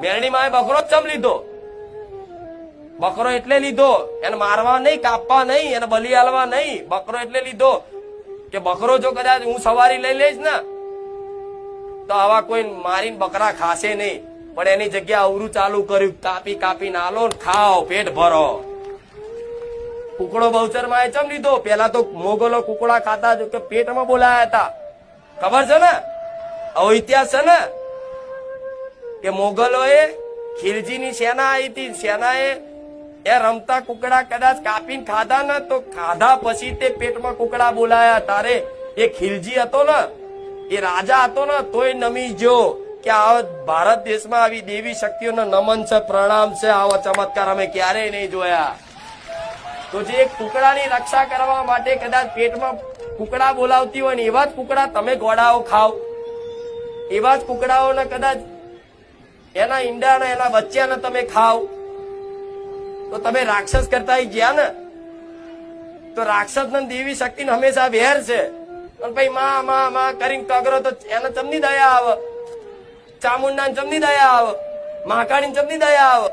મેરડી માએ બકરો ચમ લીધો. બકરો એટલે લીધો. એને મારવા નહીં, કાપવા નહીં, એને બલી આલવા નહીં. બકરો એટલે લીધો. કે બકરો જો કદાચ હું સવારી લઈ લઈશ ને, તો આવા કોઈ મારીને બકરા ખાશે નહીં. પણ એની જગ્યા અવરું ચાલુ કર્યું. કાપી કાપી નાલો ખાઓ, પેટ ભરો. કુકડો બહુચરમાં ચમ લીધો? પેલા તો મોગલો કુકડા ખાતા જો કે પેટમાં બોલાયા હતા. ખબર છે ને? આવો ઇતિહાસ છે ને? કે મોગલોએ ખિલજીની સેના આવી હતી. સેનાએ એ રમતા કુકડા કદાચ કાપીને ખાધા ને તો ખાધા પછી તે પેટમાં કુકડા બોલાયા. તારે એ ખિલજી હતો ને, એ રાજા હતો ને, તોય નમી જો કે આ ભારત દેશમાં આવી દેવી શક્તિઓનો નમન છે, પ્રણામ છે. આવા ચમત્કાર અમે ક્યારેય નહીં જોયા. તો જે કુકડાની રક્ષા કરવા માટે કદાચ પેટમાં કુકડા બોલાવતી હોય ને એવા જ કુકડા તમે ગોળાઓ ખાઓ. એવા જ કુકડાઓને કદાચ એના ઈંડાને, એના બચ્ચાને તમે ખાવ તો તમે રાક્ષસ કરતા ગયા ને, તો રાક્ષસ ને દેવી શક્તિ હંમેશા વેર છે. પણ ભાઈ, માં માં માં કરીને કગરો તો એને ચમની દયા આવે. ચામુંડા ચમની દયા આવે. મહાકાળી ચમની દયા આવે.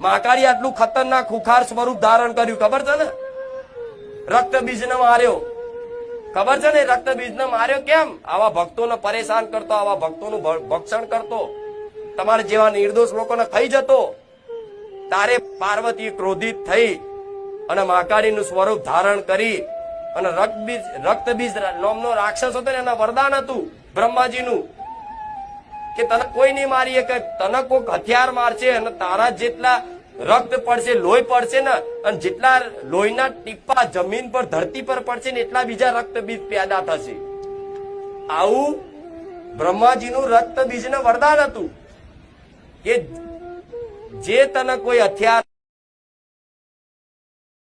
મહાકાળી આટલું ખતરનાક ખુખાર સ્વરૂપ ધારણ કર્યું, ખબર છે ને? રક્ત બીજને માર્યો. ખબર છે ને રક્ત બીજને માર્યો કેમ? આવા ભક્તોને પરેશાન કરતો, આવા ભક્તોનું ભક્ષણ કરતો. તમારા જેવા નિર્દોષ લોકોને ખાઈ જતો, તારે પાર્વતી ક્રોધિત થઈ અને મહાકાળીનું સ્વરૂપ ધારણ કરી અને રક્તબીજ રક્તબીજ નોમનો રાક્ષસ હતો ને, એના વરદાન હતું બ્રહ્માજીનું, કે તને કોઈ નહીં મારી કે તને કોઈક હથિયાર મારશે અને તારા જેટલા રક્ત પડશે, લોહી પડશે ને, અને જેટલા લોહીના ટીપા જમીન પર, ધરતી પર પડશે ને, એટલા બીજા રક્તબીજ પેદા થશે. આવું બ્રહ્માજીનું રક્ત બીજને વરદાન હતું. કે જે તને કોઈ હથિયાર